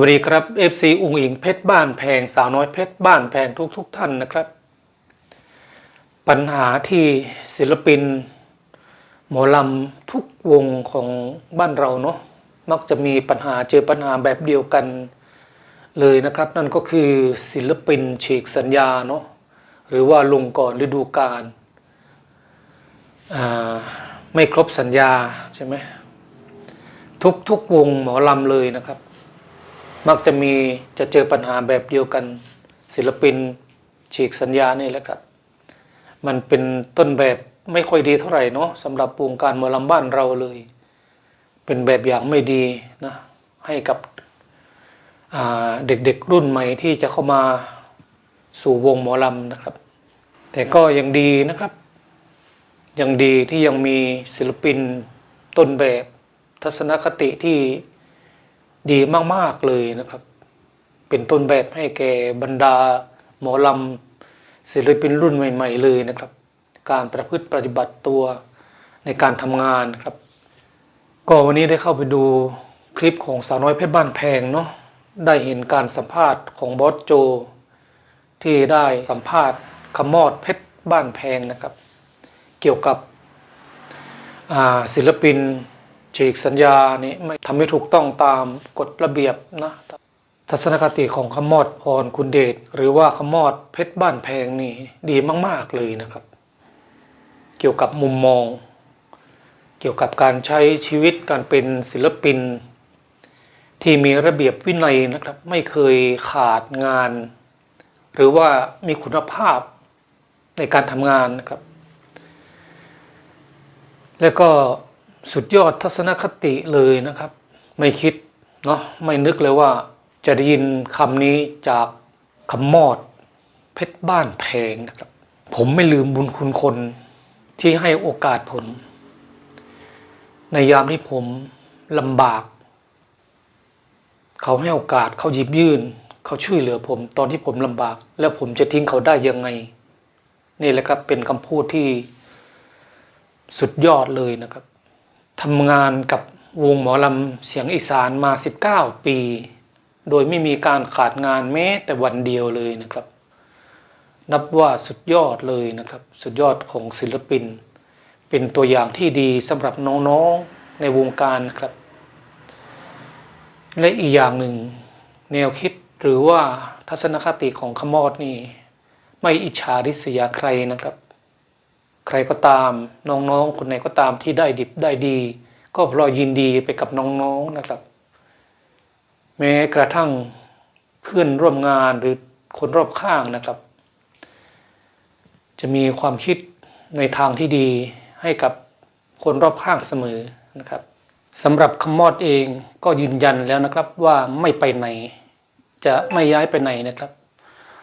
วัสดีครับ FC อุงอิงเพชรบ้านแพงสาวน้อยเพชรบ้านแพงทุกทุกๆท่านนะครับ ปัญหาที่ศิลปิน หมอลำทุกวงของบ้านเราเนาะมักจะมีปัญหาเจอปัญหาแบบเดียวกันเลยนะครับ นั่นก็คือศิลปินฉีกสัญญาเนาะหรือว่าลงก่อนฤดูกาลไม่ครบสัญญาใช่ไหมทุกทุกวงหมอลำเลยนะครับ มักจะมีจะเจอปัญหาแบบเดียวกัน ศิลปินฉีกสัญญานี่แหละครับ มันเป็นต้นแบบไม่ค่อยดีเท่าไหร่เนาะสำหรับวงการหมอลำบ้านเราเลย เป็นแบบอย่างไม่ดีนะให้กับเด็กๆรุ่นใหม่ที่จะเข้ามาสู่วงหมอลำนะครับ แต่ก็ยังดีนะครับ ยังดีที่ยังมีศิลปินต้นแบบทัศนคติที่ ดีมาก ๆ เลยนะครับ เป็นต้นแบบให้แก่บรรดา หมอลำศิลปินรุ่นใหม่ ๆ เลยนะครับ การประพฤติปฏิบัติตัวในการทำงานครับ ก็วันนี้ได้เข้าไปดูคลิปของสาวน้อยเพชรบ้านแพงเนาะได้เห็นการสัมภาษณ์ของบอสโจ ที่ได้สัมภาษณ์ขมอดเพชรบ้านแพงนะครับ เกี่ยวกับศิลปิน ฉีกสัญญานี่ไม่ทำไม่ถูกต้องตามกฎระเบียบนะทัศนคติของขมอดพรคุณเดชหรือว่าขมอดเพชรบ้านแพงนี่ดีมาก ๆเลยนะครับ เกี่ยวกับมุมมอง เกี่ยวกับการใช้ชีวิตการเป็นศิลปิน ที่มีระเบียบวินัยนะครับ ไม่เคยขาดงาน หรือว่ามีคุณภาพในการทำงานนะครับ แล้วก็ สุดยอดทัศนคติเลยนะครับ ไม่คิดเนาะไม่นึกเลยว่าจะได้ยินคำนี้จากคำมอด เพชรบ้านแพงนะครับ ผมไม่ลืมบุญคุณคนที่ให้โอกาสผม ในยามที่ผมลำบาก เขาให้โอกาสเขาหยิบยื่น เขาช่วยเหลือผม ตอนที่ผมลำบาก แล้วผมจะทิ้งเขาได้ยังไง นี่แหละครับเป็นคำพูดที่สุดยอดเลยนะครับ ทำงานกับวงหมอลำเสียงอีสานมา 19 ปี โดยไม่มีการขาดงานแม้แต่วันเดียวเลยนะครับ นับว่าสุดยอดเลยนะครับ สุดยอดของศิลปิน เป็นตัวอย่างที่ดีสำหรับน้องๆในวงการนะครับ และอีกอย่างหนึ่ง แนวคิดหรือว่าทัศนคติของขมอดนี่ ไม่อิจฉาริษยาใครนะครับ ใครก็ตามน้องๆ คนไหนก็ตามที่ได้ดิบได้ดี ก็พราะยินดีไปกับน้องๆนะครับ แม้กระทั่งเพื่อนร่วมงานหรือคนรอบข้างนะครับ จะมีความคิดในทางที่ดีให้กับคนรอบข้างเสมอนะครับสำหรับคำมอดเองก็ยืนยันแล้วนะครับว่าไม่ไปไหน จะไม่ย้ายไปไหนนะครับ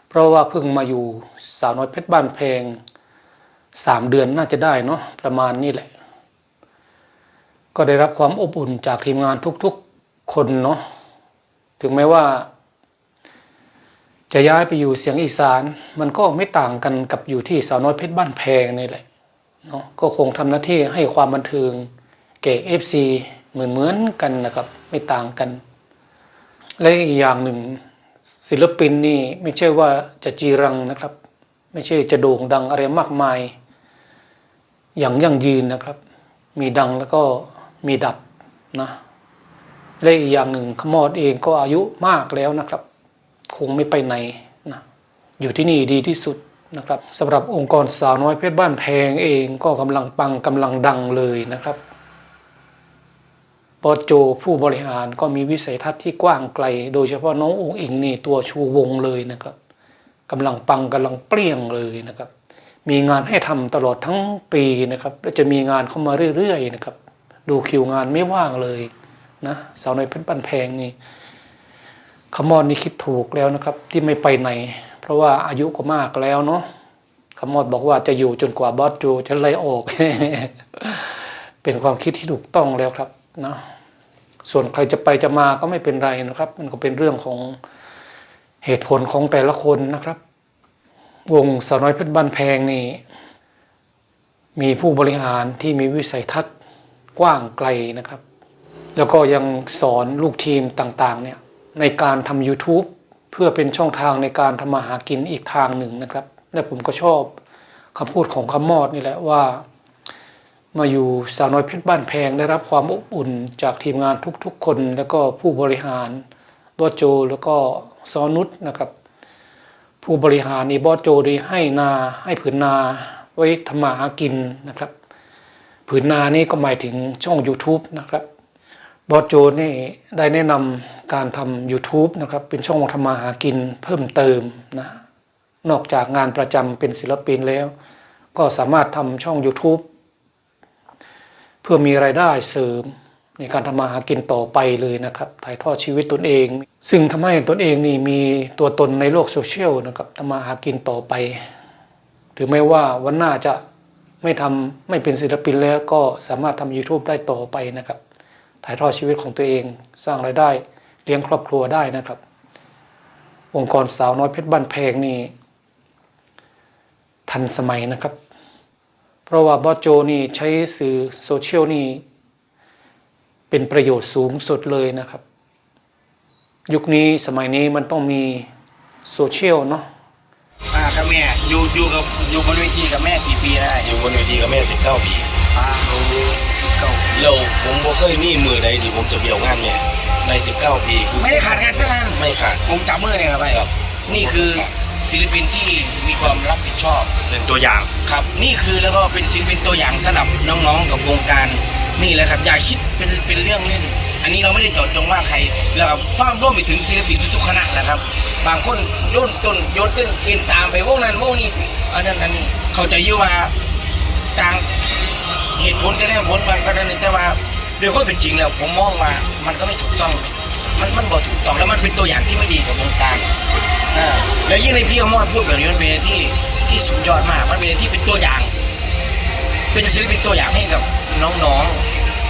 เพราะว่าเพิ่งมาอยู่สาวน้อยเพชรบ้านแพง สามเดือนน่าจะได้เนาะประมาณนี้แหละ ก็ได้รับความอบอุ่นจากทีมงานทุกๆคนเนาะถึงแม้ว่า จะย้ายไปอยู่เสียงอีสาน มันก็ไม่ต่างกันกับอยู่ที่สาวน้อยเพชรบ้านแพงนี่แหละเนาะก็คงทำหน้าที่ให้ความบันเทิงแก่เอฟซีเหมือนเหมือนๆกันนะครับ ไม่ต่างกัน และอีกอย่างหนึ่งศิลปินนี่ไม่ใช่ว่าจะจีรังนะครับ ไม่ใช่จะโด่งดังอะไรมากมาย อย่างยั่งยืนนะครับ มีดังแล้วก็มีดับนะและอีกอย่างหนึ่งขมอดเองก็อายุมากแล้วนะครับ คงไม่ไปไหนนะอยู่ที่นี่ดีที่สุดนะครับสำหรับองค์กรสาวน้อยเพชรบ้านแพงเองก็กำลังปังกำลังดังเลยนะครับปอโจผู้บริหารก็มีวิสัยทัศน์ที่กว้างไกล โดยเฉพาะน้ององค์อิงนี่ตัวชูวงเลยนะครับกำลังปังกำลังเปรี้ยงเลยนะครับ มีงานให้ทำตลอดทั้งปีนะครับและจะมีงานเข้ามาเรื่อยๆนะครับ ดูคิวงานไม่ว่างเลยนะสาวน้อยเพชรบ้านแพงนี่ขมอนนี่คิดถูกแล้วนะครับ ที่ไม่ไปไหน เพราะว่าอายุก็มากแล้วเนาะขมอดบอกว่าจะอยู่จนกว่าบอสจูจะไล่ออก เป็นความคิดที่ถูกต้องแล้วครับนะส่วนใครจะไปจะมาก็ไม่เป็นไรนะครับ มันก็เป็นเรื่องของเหตุผลของแต่ละคนนะครับ วงสาวน้อยเพชรบ้านแพงนี่มีผู้บริหารที่มีวิสัยทัศน์กว้างไกลนะครับ แล้วก็ยังสอนลูกทีมต่างๆเนี่ยในการทำ YouTube เพื่อเป็นช่องทางในการทำมาหากินอีกทางหนึ่งนะครับ และผมก็ชอบคำพูดของคำมอดนี่แหละว่า มาอยู่สาวน้อยเพชรบ้านแพงได้รับความอบอุ่นจากทีมงานทุกๆคน แล้วก็ผู้บริหารบอโจ แล้วก็ซอนุชนะครับ ผู้บริหารนี่บอสโจได้ให้นาให้ผืนนาไว้ทำมาหากินนะครับ ผืนนานี่ก็หมายถึงช่อง YouTube นะครับบอสโจนี่ได้แนะนำการทำ YouTube นะครับ เป็นช่องทำมาหากินเพิ่มเติมนะนอกจากงานประจำเป็นศิลปินแล้ว ก็สามารถทำช่อง YouTube เพื่อมีรายได้เสริมในการทำมาหากินต่อไปเลยนะครับ ถ่ายทอดชีวิตตนเอง ซึ่งทำให้ตนเองนี่มีตัวตนในโลกโซเชียลนะครับทำมาหากินต่อไปถึงแม้ว่าวันหน้าจะไม่ทำไม่เป็นศิลปินแล้วก็สามารถทำ YouTube ได้ต่อไปนะครับ ถ่ายทอดชีวิตของตัวเองสร้างรายได้เลี้ยงครอบครัวได้นะครับ องค์กรสาวน้อยเพชรบ้านแพงนี่ทันสมัยนะครับ เพราะว่าบอสโจนี่ใช้สื่อโซเชียลนี่เป็นประโยชน์สูงสุดเลยนะครับ ยุคนี้สมัยนี้มันต้องมีโซเชียลเนาะอ่ากับแม่อยู่อยู่กับอยู่บนเวทีกับแม่กี่ปีได้อยู่บนเวทีกับแม่19ปีอ่าโอ้สิบเก้าแล้วผมบ่เคยมีมือใดที่ผมจะเบี้ยวงานแม่ใน19ปีคือไม่ได้ขาดงานสักงานไม่ขาดผมจับมือเลยครับไปครับ นี่คือศิลปินที่มีความรับผิดชอบเป็นตัวอย่างครับ นี่คือแล้วก็เป็นศิลปินตัวอย่างสำหรับน้องๆกับวงการ นี่แหละครับอย่าคิดเป็นเป็นเรื่องเล่น อันนี้เราไม่ได้เจาะจงว่าใครแล้วก็ฟ้ามร่วมไปถึงศิลปินทุกคณะแหละครับ บางคนโยนต้นโยนต้นเป็นตามไปวงนั้นวงนี้อันนั้นอันนี้เขาใจอยู่ว่าต่างเหตุผลก็ได้ผลบางก็ได้แต่ว่าโดยข้อเป็นจริงแล้วผมมองว่ามันก็ไม่ถูกต้อง มันมันบ่ถูกต้องแล้วมันเป็นตัวอย่างที่ไม่ดีกับวงการอ่าแล้วยิ่งในพี่อมรพูดแบบนี้มันเป็นไรที่ที่สุดยอดมาก มันเป็นไรที่เป็นตัวอย่าง เป็นศิลปินตัวอย่างให้กับน้อง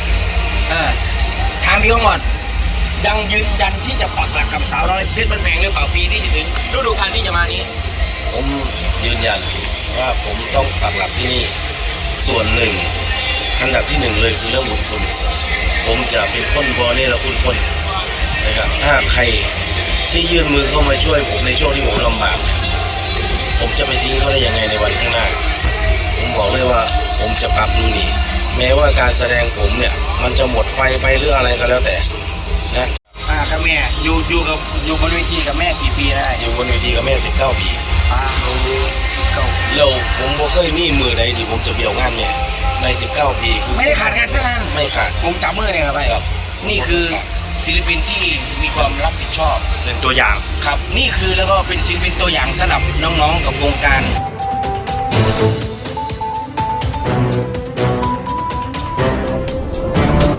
ๆอ่าางพี่อมรยังยืนยันที่จะปักหลักกับสาวน้อยเพชรบันแพงหรือเปล่าปีที่จะถึงฤดูกาลที่จะมานี้ ผมยืนยันว่าผมต้องปักหลักที่นี่ ส่วนหนึ่งอันดับที่หนึ่งเลยคือเรื่องบุญคุณ ผมจะเป็นคนบอเนรคุณคนนะครับถ้าใครที่ยื่นมือเข้ามาช่วยผมในช่วงที่ผมลำบาก ผมจะไปทิ้งเขาได้ยังไงในวันข้างหน้า ผมบอกเลยว่าผมจะปรับรงนี้ แม้ว่าการแสดงผมเนี่ย มันจะหมดไฟไปหรืออะไรก็แล้วแต่นะอ่ากับแม่อยู่อยู่กับอยู่บนเวทีกับแม่กี่ปีได้อยู่บนเวทีกับแม่19ปีอ่าโอ้สิบเก้าแล้วผมบ่เคยมีมือใดที่ผมจะเบี้ยวงานแม่ใน19ปีคือไม่ได้ขาดงานสักงานไม่ขาดผมจับมือเลยครับไปครับนี่คือศิลปินที่มีความรับผิดชอบเป็นตัวอย่างครับ นี่คือแล้วก็เป็นศิลปินตัวอย่างสำหรับน้องๆกับวงการ